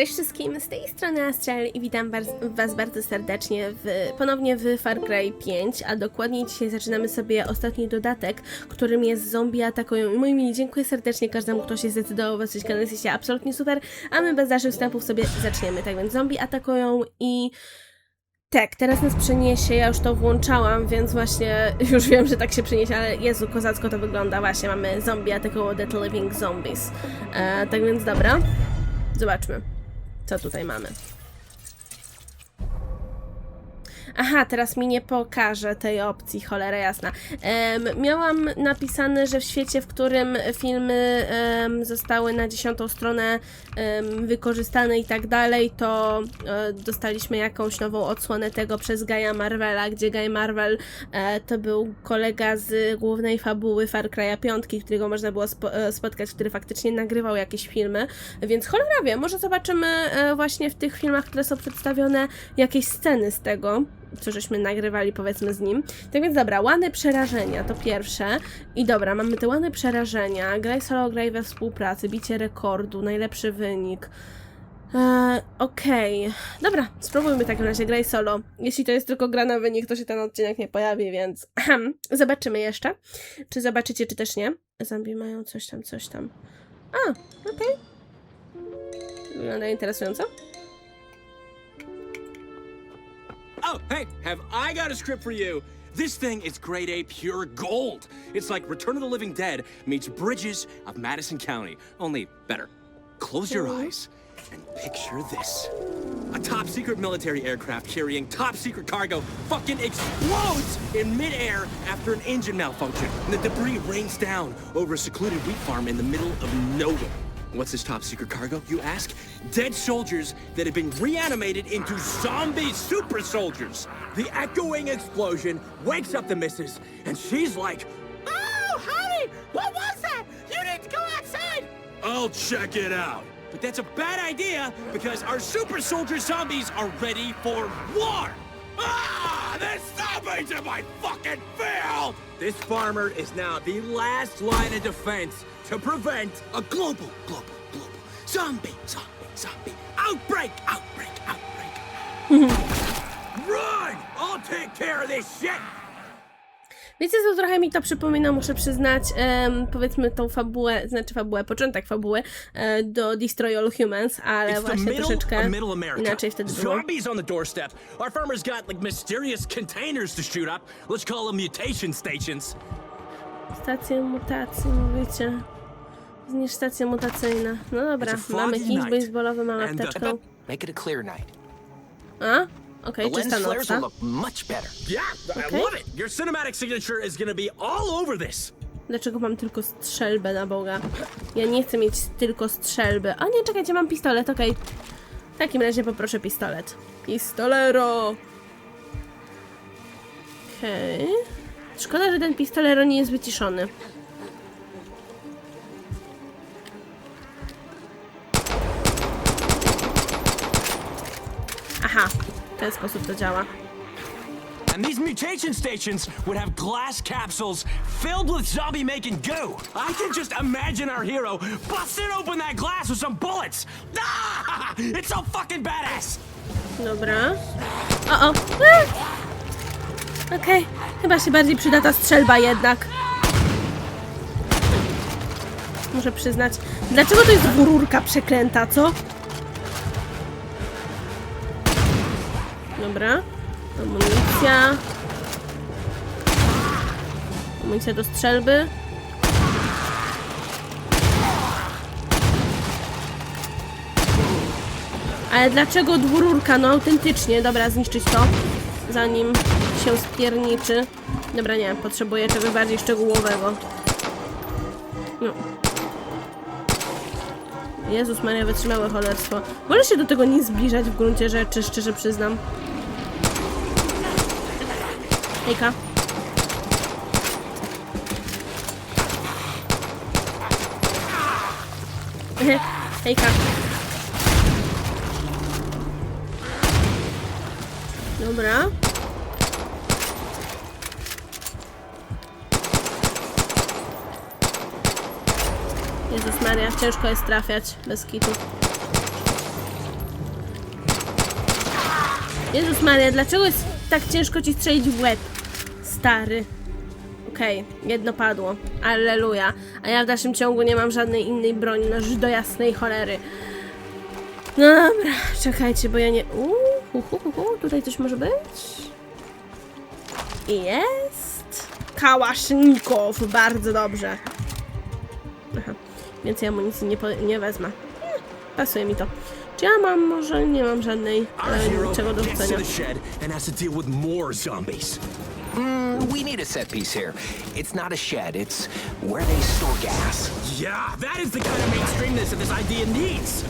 Cześć wszystkim, z tej strony Astral i witam Was bardzo serdecznie w, ponownie w Far Cry 5, a dokładniej dzisiaj zaczynamy sobie ostatni dodatek, którym jest zombie atakują. I moi mili, dziękuję serdecznie każdemu, kto się zdecydował wesprzeć kanał, jesteście absolutnie super, a my bez dalszych wstępów sobie zaczniemy. Tak więc zombie atakują i... Tak, teraz nas przeniesie, ja już to włączałam, więc właśnie już wiem, że tak się przeniesie, ale Jezu, kozacko to wygląda, właśnie mamy zombie atakują Dead Living Zombies. E, tak więc dobra, zobaczmy, co tutaj mamy. Aha, teraz mi nie pokaże tej opcji, cholera jasna. Em, miałam napisane, że w świecie, w którym filmy em, zostały na dziesiątą stronę em, wykorzystane i tak dalej, to e, dostaliśmy jakąś nową odsłonę tego przez Gaia Marvela, gdzie Guy Marvel e, to był kolega z głównej fabuły Far Cry'a 5, którego można było spo, e, spotkać, który faktycznie nagrywał jakieś filmy, więc cholera wie, może zobaczymy e, właśnie w tych filmach, które są przedstawione, jakieś sceny z tego co żeśmy nagrywali powiedzmy z nim. Tak więc dobra, łany przerażenia to pierwsze. I dobra, mamy te łany przerażenia. Graj solo, graj we współpracy, bicie rekordu, najlepszy wynik. Eee, Okej, dobra, spróbujmy w takim razie graj solo. Jeśli to jest tylko gra na wynik, to się ten odcinek nie pojawi, więc zobaczymy jeszcze. Czy zobaczycie, czy też nie. Zombie mają coś tam, coś tam. A, okej. Wygląda interesująco. Oh, hey, have I got a script for you? This thing is grade A pure gold. It's like Return of the Living Dead meets Bridges of Madison County, only better. Close your hmm. eyes and picture this. A top secret military aircraft carrying top secret cargo fucking explodes in midair after an engine malfunction. And the debris rains down over a secluded wheat farm in the middle of nowhere. What's this top secret cargo, you ask? Dead soldiers that have been reanimated into zombie super soldiers. The echoing explosion wakes up the missus, and she's like, Oh, honey, what was that? You need to go outside. I'll check it out. But that's a bad idea because our super soldier zombies are ready for war. Ah, the my fucking field! This farmer is now the last line of defense to prevent a global, global, global zombie, zombie, zombie outbreak, outbreak, outbreak. Run! I'll take care of this shit! Wiecie co, trochę mi to przypomina, muszę przyznać, em, powiedzmy tą fabułę, znaczy fabułę, początek fabuły e, do Destroy All Humans, ale It's the właśnie middle troszeczkę of Middle America. inaczej wtedy było. Zombies on the doorstep. Our farmer's got like mysterious containers to shoot up. Let's call them mutation stations. Stacje mutacji, mówicie. Zniszcz stację mutacyjna. No dobra, It's a mamy kij night. baseballowy, mamy And, uh, apteczkę. Make it a clear night. A? Okej, The lens czysta flares will nocna. look much better. Yeah, Okay. I love it. Your cinematic signature is gonna be all over this. Dlaczego mam tylko strzelbę na Boga? Ja nie chcę mieć tylko strzelby. A nie, czekajcie, mam pistolet, okej. W takim razie poproszę pistolet. Pistolero! Okej. Szkoda, że ten pistolero nie jest wyciszony. Aha, w ten sposób to działa. And these mutation stations would have glass capsules filled with zombie making goo. I can just imagine our hero busting open that glass with some bullets. Ah! It's so fucking badass. Dobra. O, o. Eee! Okej, chyba się bardziej przyda ta strzelba jednak. Muszę przyznać. Dlaczego to jest rurka przeklęta, co? Dobra. Amunicja. Amunicja do strzelby. Ale dlaczego dwururka? No autentycznie. Dobra, zniszczyć to, zanim się spierniczy. Dobra, nie, potrzebuję czegoś bardziej szczegółowego. No. Jezus Maria, wytrzymałe cholerstwo. Wolę się do tego nie zbliżać w gruncie rzeczy, szczerze przyznam. Hejka. Hejka. Dobra. Jezus Maria, ciężko jest trafiać bez kitu. Jezus Maria, dlaczego jest tak ciężko ci strzelić w łeb? Stary. Okej, jedno padło. Alleluja. A ja w dalszym ciągu nie mam żadnej innej broni, no już do jasnej cholery. No dobra, czekajcie, bo ja nie... Uuu, hu, hu, hu, tutaj coś może być? Jest. Kałasznikow, bardzo dobrze. Aha, więcej amunicji nie, po, nie wezmę. Eh, pasuje mi to. Czy ja mam, może nie mam żadnej e, niczego do gets to rzucenia. the shed and has to deal with more zombies. We need a set piece here. It's not a shed, it's where they store gas. Yeah, that is the kind of mainstreamness that this idea needs.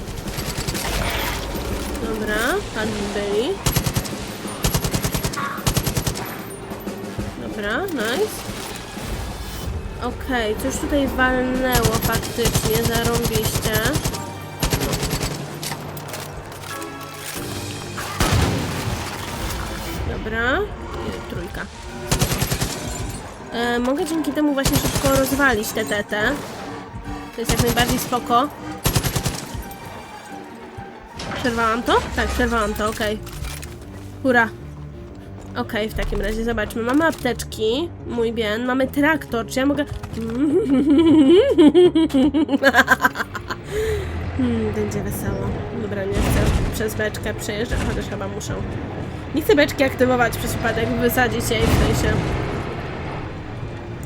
Dobra, padli byli. Dobra, nice. Okej, coś tutaj walnęło faktycznie, zarąbiście. Dobra, trójka. E, mogę dzięki temu właśnie szybko rozwalić te TT. To jest jak najbardziej spoko. Przerwałam to? Tak, przerwałam to, okej. Hurra. Okej, w takim razie zobaczmy. Mamy apteczki, mój bien, mamy traktor, czy ja mogę... Hmm, będzie wesoło. Dobra, nie chcę przez beczkę przejeżdżać, chociaż chyba muszę. Nie chcę beczki aktywować przez przypadek, wysadzić jej w sensie.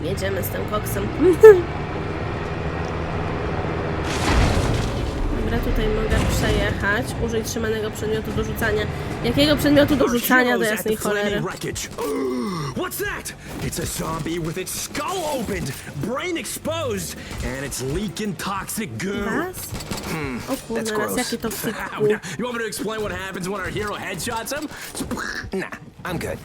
Jedziemy z tym koksem. Dobra, tutaj mogę przejechać, użyć trzymanego przedmiotu do rzucania. Jakiego przedmiotu do rzucania do jasnej cholery? What's that? It's a zombie with its skull opened, brain exposed, and it's leaking toxic goo. Raz? O kurde, that's gross. wsypku. You want me to explain what happens when our hero headshots him? Nah, I'm good.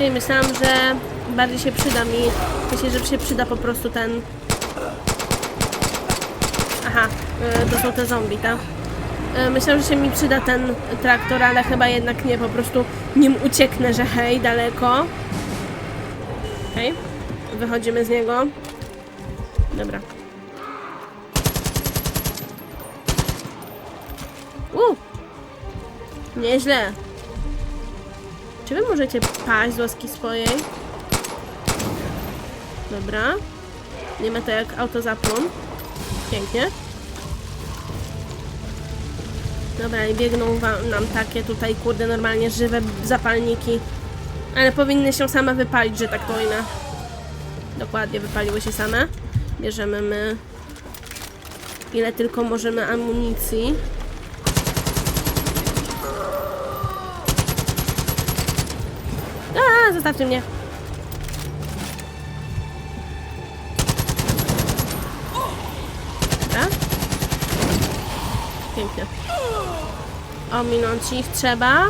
Ej, myślałam, że bardziej się przyda mi. Myślę, że się przyda po prostu ten. Aha, to są te zombie, tak? Y, Myślałam, że się mi przyda ten traktor, ale chyba jednak nie, po prostu nim ucieknę, że hej, daleko. Okej, wychodzimy z niego. Dobra. U! Nieźle. Czy wy możecie paść z łaski swojej? Dobra. Nie ma to jak autozapłon. Pięknie. Dobra, i biegną wa- nam takie tutaj, kurde, normalnie żywe zapalniki. Ale powinny się same wypalić, że tak ujmę. Dokładnie, wypaliły się same. Bierzemy my ile tylko możemy amunicji. A, zostawcie mnie. Dobra. Pięknie. Ominąć ich trzeba.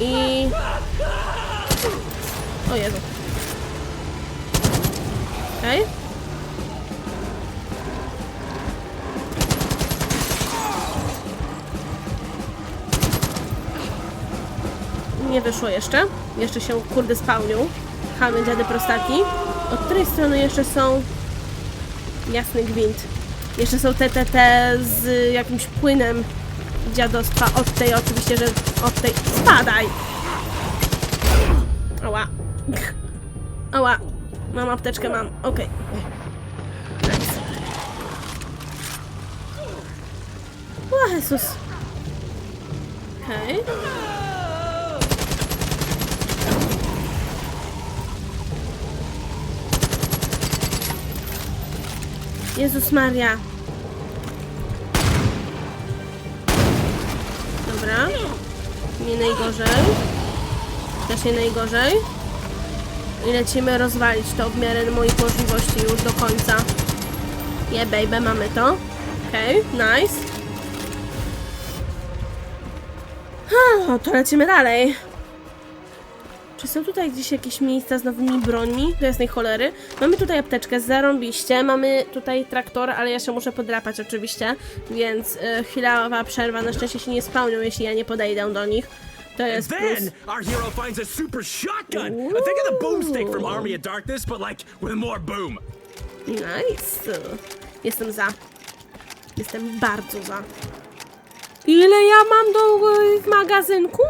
I... O Jezu. Okej. Nie wyszło jeszcze. Jeszcze się kurde spełnią. Chamy dziady prostaki. Od której strony jeszcze są jasny gwint. Jeszcze są te, te, te z jakimś płynem dziadostwa. Od tej oczywiście, że od tej... Spadaj! Ała. Ała. Mam apteczkę, mam. Okej. Nice. O Jezus. Okej. Jezus Maria. Nie najgorzej. Też nie najgorzej. I lecimy rozwalić to w miarę moich możliwości już do końca. Je, yeah, baby, mamy to. Okej, okay, nice. No to lecimy dalej. Czy są tutaj gdzieś jakieś miejsca z nowymi brońmi? Do jasnej cholery. Mamy tutaj apteczkę, zarąbiście. Mamy tutaj traktor, ale ja się muszę podrapać oczywiście, więc y, chwilowa przerwa na szczęście się nie spełnią, jeśli ja nie podejdę do nich. To jest plus. then our hero finds a super shotgun. I think of the boomstick from Army of Darkness, but like with more boom. Nice. Jestem za. Jestem bardzo za. Ile ja mam do w magazynku?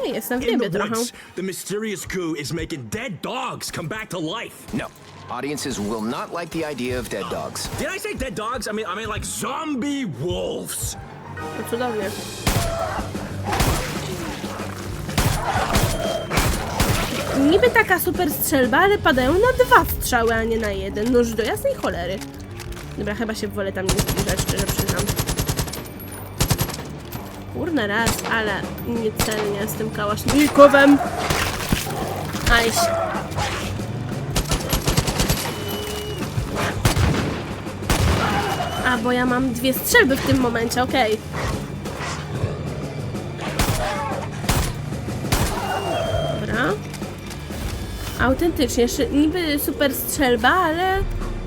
Okej, jestem w In niebie the trochę. woods, the mysterious goo is making dead dogs come back to life. No. Audiences will not like the idea of dead dogs. Did I say dead dogs? I mean, I mean like zombie wolves. To cudownie. Niby taka super strzelba, ale padają na dwa strzały, a nie na jeden. Noż do jasnej cholery. Dobra, chyba się wolę tam nie zbliżać, szczerze przyznam. Kurna raz, ale niecelnie z tym kałasznikowem. Ajś. A, bo ja mam dwie strzelby w tym momencie, okej. Dobra. Autentycznie, niby super strzelba, ale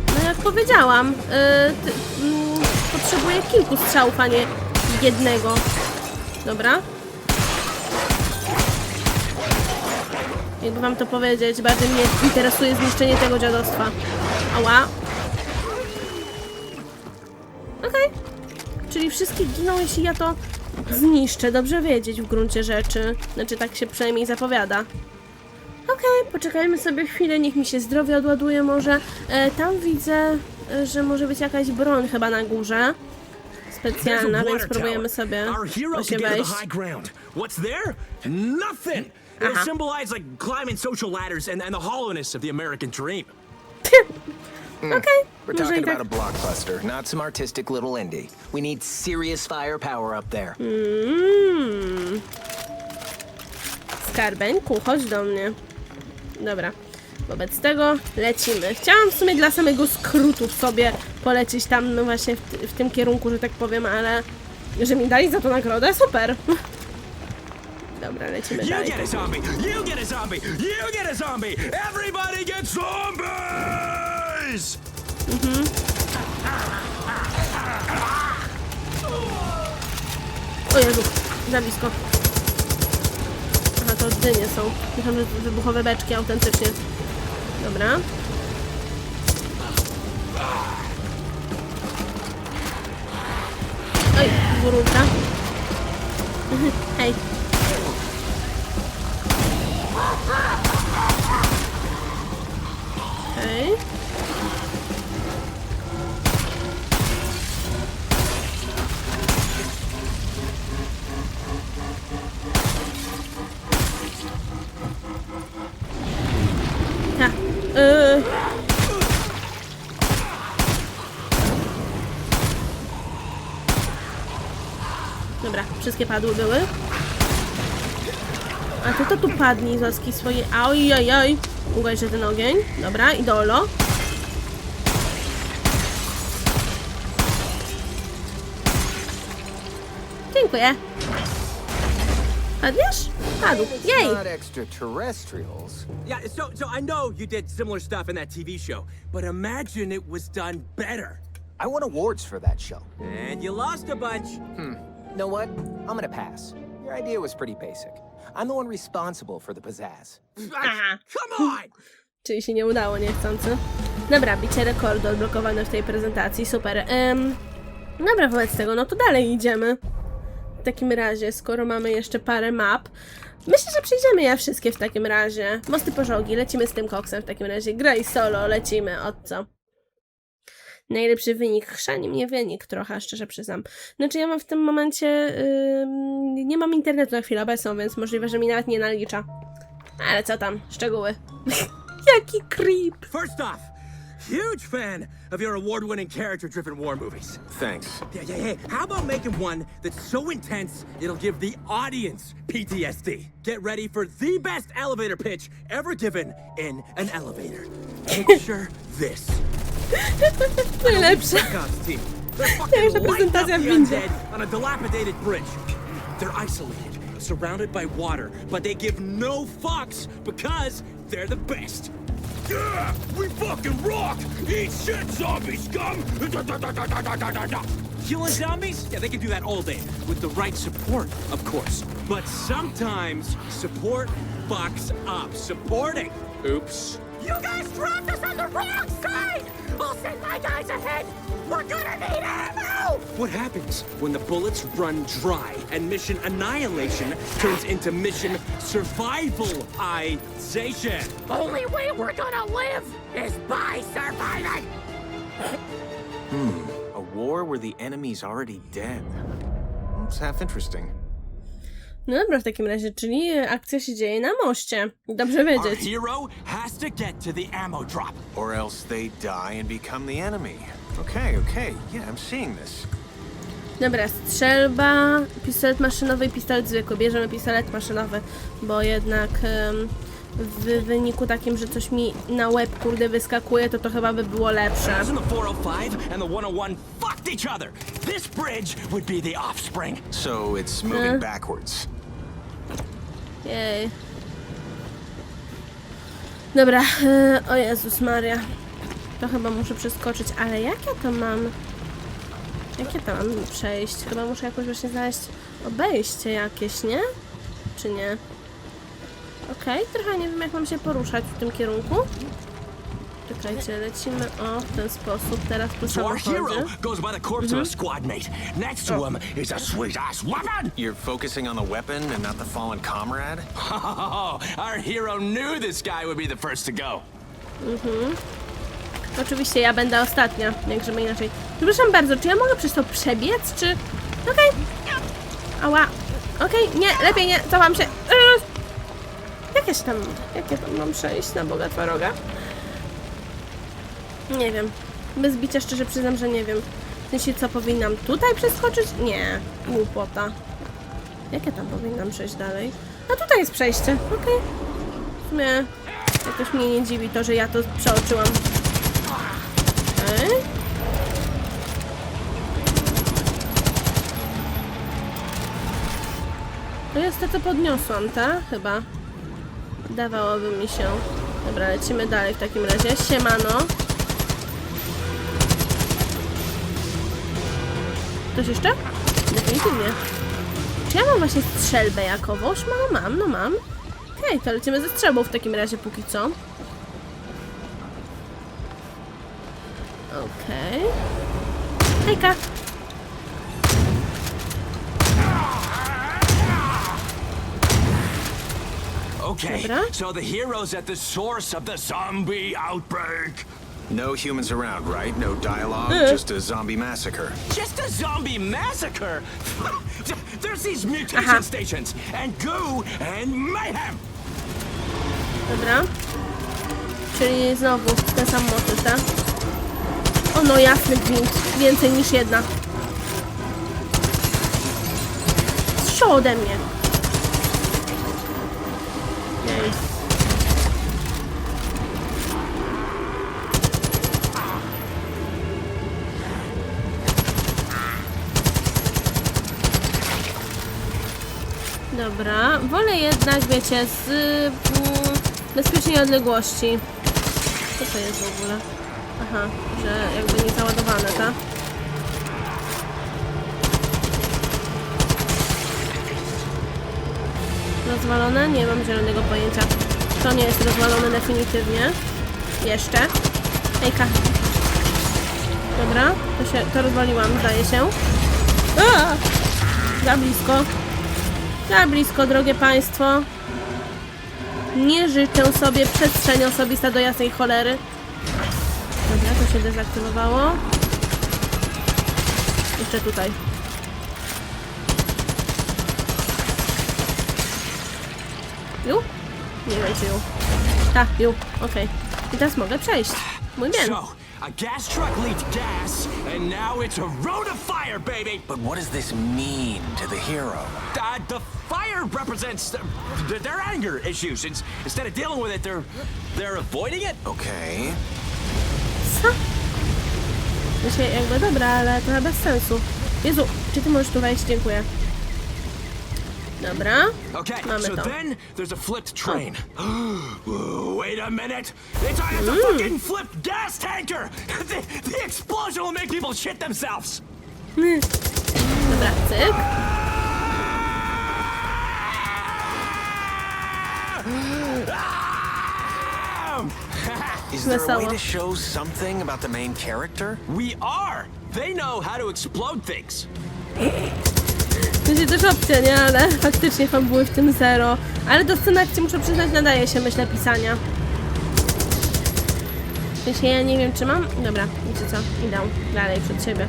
no jak powiedziałam, yy, potrzebuję kilku strzałów, a nie jednego. Dobra. Jakby wam to powiedzieć, bardziej mnie interesuje zniszczenie tego dziadostwa. Ała. Okej. Czyli wszystkie giną, jeśli ja to zniszczę. Dobrze wiedzieć w gruncie rzeczy. Znaczy, tak się przynajmniej zapowiada. Okej, poczekajmy sobie chwilę, niech mi się zdrowie odładuje może. E, tam widzę, e, że może być jakaś broń chyba na górze. There's Specjalna, a więc water spróbujemy tower. sobie Our hero właśnie can get wejść. the high ground. What's there? Nothing. It Uh-huh. symbolizes like climbing social ladders and, and the hollowness of the American dream. okay. We're talking about a blockbuster, not some artistic little indie. We need serious firepower up there. Mm. Skarbeńku, chodź do mnie. Dobra. Wobec tego lecimy. Chciałam w sumie dla samego skrótu sobie polecieć tam no właśnie w, w tym kierunku, że tak powiem, ale że mi dali za to nagrodę, super. Dobra, lecimy You dalej. get a zombie. You get a zombie. You get a zombie. Everybody gets zombies. O Jezu, za blisko. Aha, to dynie są. Myślałam, że wybuchowe beczki autentycznie. Dobra. Oj, dwururka. Hej. Hej. Tak. Yy. Dobra, wszystkie padły były. A ty to tu padnij z łaski swojej. Oj, oj, oj. Ugajże ten ogień. Dobra, i dolo. Dziękuję. Padniesz? Padł. Jej! Not extraterrestrials. Yeah, so so I know you did similar stuff in that TV show, but imagine it was done better. I won awards for that show. And you lost a bunch. You know what? I'm gonna pass. Your idea was pretty basic. I'm the one responsible for the pizzazz. Aha. Come on! Czyli się nie udało niechcący. Dobra, bicie rekordu odblokowane w tej prezentacji, super. Ym, dobra, wobec tego, no to dalej idziemy. W takim razie, skoro mamy jeszcze parę map, myślę, że przejdziemy je wszystkie w takim razie. Mosty pożogi, lecimy z tym koksem w takim razie. Graj solo, lecimy, od co? Najlepszy wynik, chrzani mnie wynik trochę, szczerze przyznam. Znaczy ja mam w tym momencie, ym, nie mam internetu na chwilę obecną, więc możliwe, że mi nawet nie nalicza. Ale co tam, szczegóły. Jaki creep! First off, huge fan of your award-winning character-driven war movies. Thanks. Yeah, yeah, yeah. How about making one that's so intense it'll give the audience PTSD? Get ready for the best elevator pitch ever given in an elevator. Picture this. Najlepsze. God's team. They're fucking a lighting up the undead on a dilapidated bridge. They're isolated, surrounded by water, but they give no fucks because they're the best. Yeah, we fucking rock. Eat shit, zombie scum. Killing zombies? Yeah, they can do that all day. With the right support, of course. But sometimes support fucks up. Supporting. Oops. You guys dropped us on the wrong side! I'll send my guys ahead! We're gonna need ammo! What happens when the bullets run dry and mission annihilation turns into mission survivalization? Only way we're gonna live is by surviving! Hmm, a war where the enemy's already dead. It's half interesting. No dobra, w takim razie, czyli akcja się dzieje na moście. Dobrze Our wiedzieć. hero has to get to the ammo drop. Or else they die and become the enemy. Okay, okay, yeah, I'm seeing this. Dobra, strzelba, pistolet maszynowy i pistolet zwykły. Bierzemy pistolet maszynowy, bo jednak em, w wyniku takim, że coś mi na łeb kurde wyskakuje, to to chyba by było lepsze. As in the 405 and the 101 fucked each other. This bridge would be the offspring. So it's moving backwards. Jej. Dobra, e, o Jezus Maria. To chyba muszę przeskoczyć, ale jak ja to mam... Jak ja to mam przejść? Chyba muszę jakoś właśnie znaleźć obejście jakieś, nie? Czy nie? Okej, trochę nie wiem jak mam się poruszać w tym kierunku. Czekajcie, lecimy o w ten sposób, teraz po our hero samochodzie. goes by the corpse of a squad mate. Next to him is a sweet ass weapon. You're focusing on the weapon and not the fallen comrade? Oh, our hero knew this guy would be the first to go. Oczywiście ja będę ostatnia, jak żeby inaczej. Przepraszam bardzo, czy ja mogę przez to przebiec, czy... Okej. Ała. Okej, nie, lepiej nie, cofam się. Yy. Jak ja się tam, jak ja tam mam przejść na Boga Twaroga? Nie wiem. Bez bicia szczerze przyznam, że nie wiem. W sensie, co powinnam tutaj przeskoczyć? Nie. Głupota. Jak ja tam powinnam przejść dalej? A tutaj jest przejście, okej. W sumie jakoś mnie nie dziwi to, że ja to przeoczyłam. Okej. Jest to, co podniosłam, tak? Chyba. Dawałoby mi się. Dobra, lecimy dalej w takim razie. Siemano. Ktoś jeszcze? Definitywnie. Czy ja mam właśnie strzelbę jakowoś? Mam, mam, no mam. Okej, to lecimy ze strzelbą w takim razie póki co. Okej. Hejka. Okay, Dobra. so the hero's at the source of the zombie outbreak. No humans around, right? No dialogue, Uh. just a zombie massacre. Just a zombie massacre. There's these mutation Aha. stations and goo and mayhem. Dobra. Czyli znowu ten sam motyw, tak? O no jasny gwint. Więcej niż jedna. Strzał ode mnie. Jej. Dobra, wolę jednak, wiecie, z mm, bezpiecznej odległości. Co to jest w ogóle? Aha, że jakby nie załadowane, tak? Rozwalone? Nie mam zielonego pojęcia. To nie jest rozwalone definitywnie. Jeszcze. Ejka. Dobra, to się, to rozwaliłam, zdaje się. A! Za blisko. Za blisko, drogie państwo. Nie życzę sobie przestrzeni osobista do jasnej cholery. Dobra, to się dezaktywowało. Jeszcze tutaj. Ju? Nie wiem czy ju. Tak, ju, okej. I teraz mogę przejść. Mój bien. So, a gas truck leaked gas, and now it's a road of fire, baby. But what does this mean to the hero? Uh, the fire represents th- th- their anger issues. Ins- instead of dealing with it, they're they're avoiding it. Okay. Co? Znaczy, jakby dobra, ale trochę bez sensu. Jezu, czy ty możesz tu wejść? Dziękuję. Dobra. Okay, Mamy so to. then there's a flipped train. Wait a minute! It's a, it's a mm. fucking flipped gas tanker! the, the explosion will make people shit themselves! Hmm. Dobra, cyk. Is there a way Wesoło. to show something about the main character? We are! They know how to explode things. To jest też opcja, nie? Ale faktycznie fabuły w tym zero. Ale do sceny muszę przyznać, nadaje się, myślę, pisania. W sensie ja nie wiem, czy mam... Dobra, wiecie co? Idę dalej przed siebie.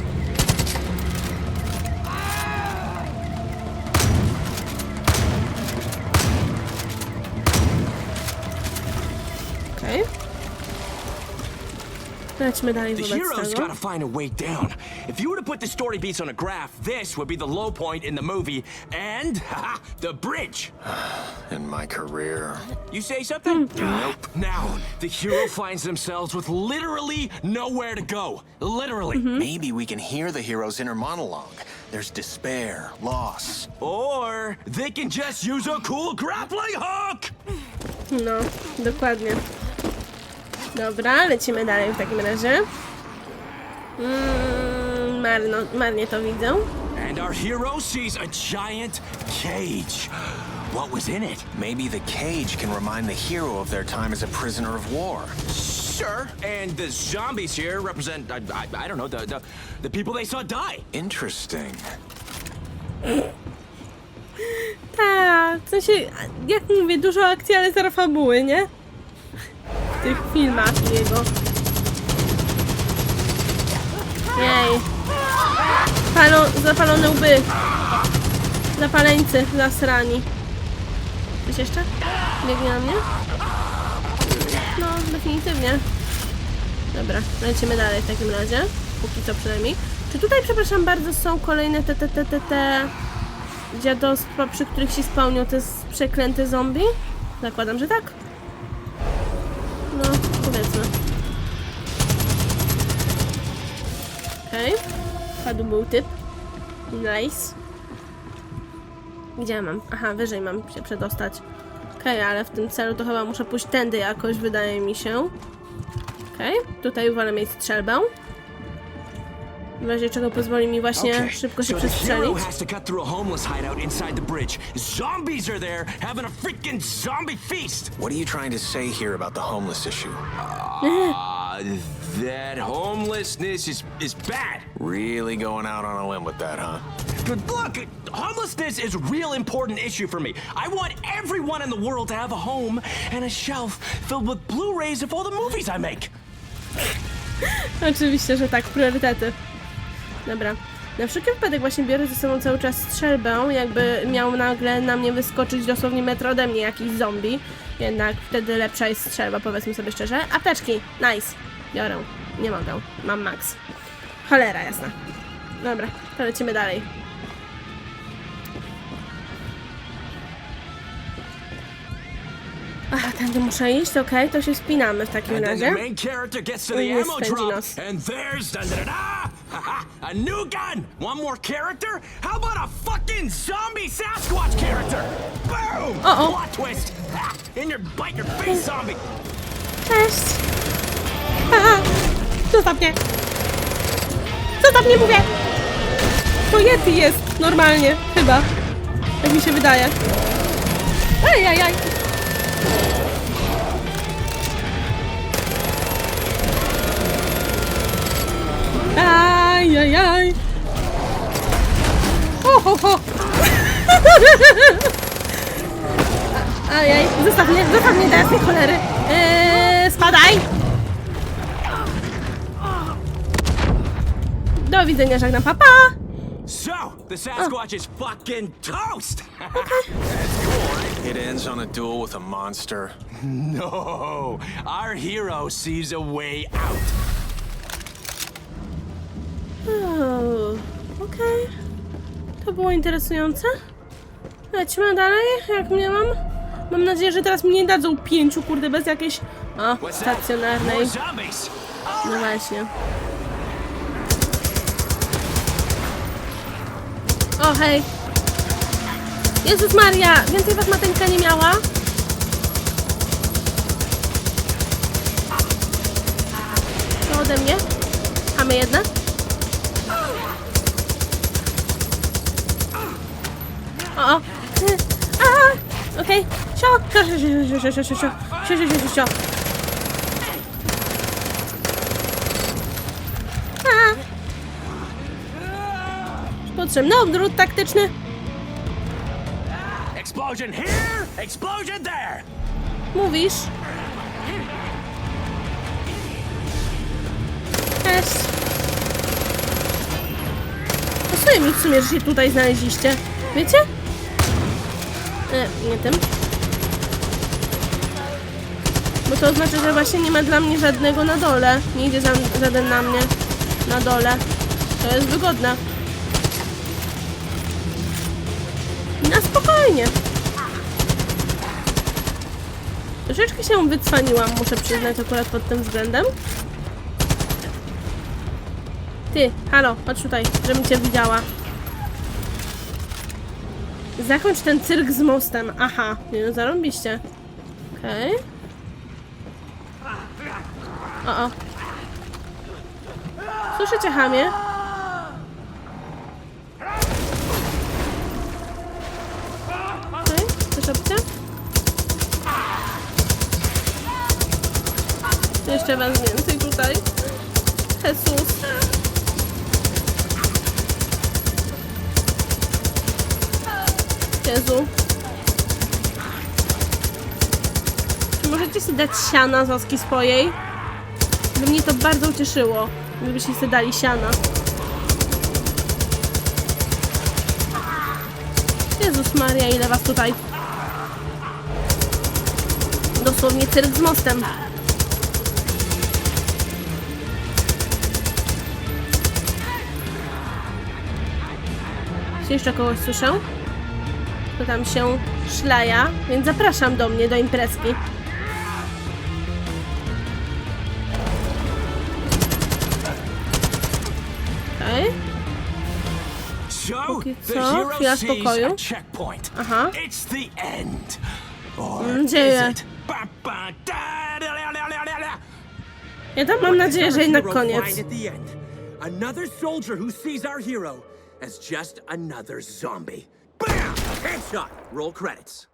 Okej. Dalej The hero's gotta find a way down. If you were to put the story beats on a graph, this would be the low point in the movie, and haha, the bridge. In my career. You say something? Nope. Now, the hero finds themselves with literally nowhere to go. Literally. Maybe we can hear the hero's inner monologue. There's despair, loss. Or they can just use a cool grappling hook. No, dokładnie. Dobra, lecimy dalej w takim razie. Mm, marno, marnie to widzę. And our hero sees a giant cage. What was in it? Maybe the cage can remind the hero of their time as a prisoner of war. Sure. And the zombies here represent, I, I, I don't know, the, the, the people they saw die. Interesting. Tak, w sensie, jak mówię, dużo akcji, ale zero fabuły, nie? Tych filmach jego. Jej. Palo, zapalone łby. Zapaleńcy, zasrani. Coś jeszcze? Biegnie na mnie? No, definitywnie. Dobra, lecimy dalej w takim razie. Póki co przynajmniej. Czy tutaj, przepraszam bardzo, są kolejne te, te, te, te, te dziadostwa, przy których się spełnią te przeklęte zombie? Zakładam, że tak. No, powiedzmy. Okej. Padł był typ. Nice. Gdzie ja mam? Aha, wyżej mam się przedostać. Okej, ale w tym celu to chyba muszę pójść tędy jakoś, wydaje mi się. Okej, tutaj wolę mieć strzelbę. W razie czego pozwoli mi właśnie szybko się so przestrzelić. has to cut through a homeless hideout inside the bridge. Zombies are there having a freaking zombie feast. What are you trying to say here about the homeless issue? Uh, that homelessness is is bad. Really going out on a limb with that, huh? But look, homelessness is a real important issue for me. I want everyone in the world to have a home and a shelf filled with Blu-rays of all the movies I make. Oczywiście, że tak, priorytety. Dobra. Na wszelki wypadek właśnie biorę ze sobą cały czas strzelbę, jakby miał nagle na mnie wyskoczyć dosłownie metr ode mnie jakiś zombie. Jednak wtedy lepsza jest strzelba, powiedzmy sobie szczerze. Apteczki, nice. Biorę. Nie mogę. Mam max. Cholera jasna. Dobra, to lecimy dalej. Aha, tędy muszę iść, okej, to się spinamy w takim razie. main character gets A new gun! One more character? How about a fucking zombie Sasquatch character? Boom! Uh-oh. Plot twist! Ha! In your bite your face, zombie! Cześć! Zostaw mnie! Zostaw mnie, mówię! To Yeti jest, normalnie, chyba. Tak mi się wydaje. Ajajaj! Ajajaj! Ho, ho, ho! Ajaj, zostaw mnie, zostaw mnie do jasnej cholery. Eee, spadaj! Do widzenia, żegnam, papa! So, the Sasquatch is fucking toast! It ends on a duel with a monster. no! Our hero sees a way out. Okej. To było interesujące. Lećmy dalej, jak mnie mam. Mam nadzieję, że teraz mi nie dadzą pięciu, kurde, bez jakiejś... O, stacjonarnej. No właśnie. O, hej. Jezus Maria, więcej was mateńka nie miała? To ode mnie? A my jedna? o. A, okej. Sio, sio, sio, sio, sio, sio, sio, sio, sio, sio, sio, sio. Potrzebny odwrót taktyczny. Explosion here, explosion there. Mówisz? Jest. Pasuje mi w sumie, że się tutaj znaleźliście. Wiecie? E, nie tym. Bo to oznacza, że właśnie nie ma dla mnie żadnego na dole. Nie idzie żaden na mnie. Na dole. To jest wygodne. Na spokojnie. Troszeczkę się wycwaniłam, muszę przyznać akurat pod tym względem. Ty, halo, chodź tutaj, żebym cię widziała. Zakończ ten cyrk z mostem. Aha, nie no, zarąbiście. Okej. O, o. Słyszycie, hamie? Jeszcze was więcej tutaj. Jesus. Jezu. Czy możecie sobie dać siana z oski swojej? By mnie to bardzo ucieszyło, gdybyście sobie dali siana. Jezus Maria, ile was tutaj. Dosłownie cyrk z mostem. Czy jeszcze kogoś słyszę? To tam się szlaja, więc zapraszam do mnie, do imprezki. Okej. So, Póki co, chwila spokoju. Aha. Mm, dzieje. Ja tam mam nadzieję, że jednak koniec. Another soldier who sees our hero as just another zombie. Headshot. Roll credits.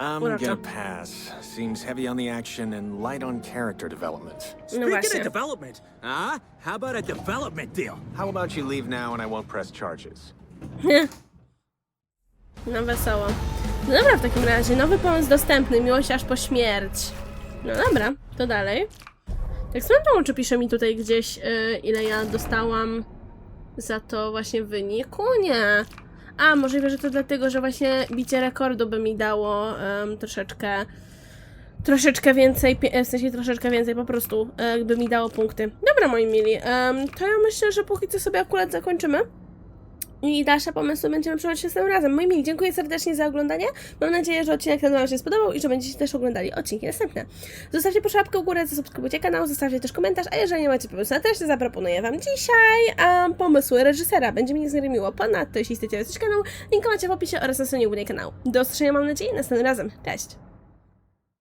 I'm Whatever. gonna pass. Seems heavy on the action and light on character development. No Speaking właśnie. of development, huh? How about a development deal? How about you leave now and I won't press charges? No wesoło. No dobra, w takim razie, nowy pomysł dostępny, miłość aż po śmierć. No dobra, to dalej. Tak swoją drogą, czy pisze mi tutaj gdzieś, y, ile ja dostałam za to właśnie w wyniku? Nie. A, możliwe, że to dlatego, że właśnie bicie rekordu by mi dało em, troszeczkę troszeczkę więcej, pie- w sensie troszeczkę więcej po prostu, e, by mi dało punkty. Dobra, moi mili, em, to ja myślę, że póki co sobie akurat zakończymy. I dalsze pomysły będziemy przechodzić następnym razem. Moi mili, dziękuję serdecznie za oglądanie. Mam nadzieję, że odcinek ten Wam się spodobał i że będziecie też oglądali odcinki następne. Zostawcie proszę łapkę w górę, zasubskrybujcie kanał, zostawcie też komentarz, a jeżeli nie macie pomysłu na treść, zaproponuję Wam dzisiaj um, pomysły reżysera. Będzie mi niezmiernie miło. Ponadto, jeśli chcecie wesprzeć kanał, link macie w opisie oraz na stronie głównej kanału. Do usłyszenia mam nadzieję następnym razem. Cześć!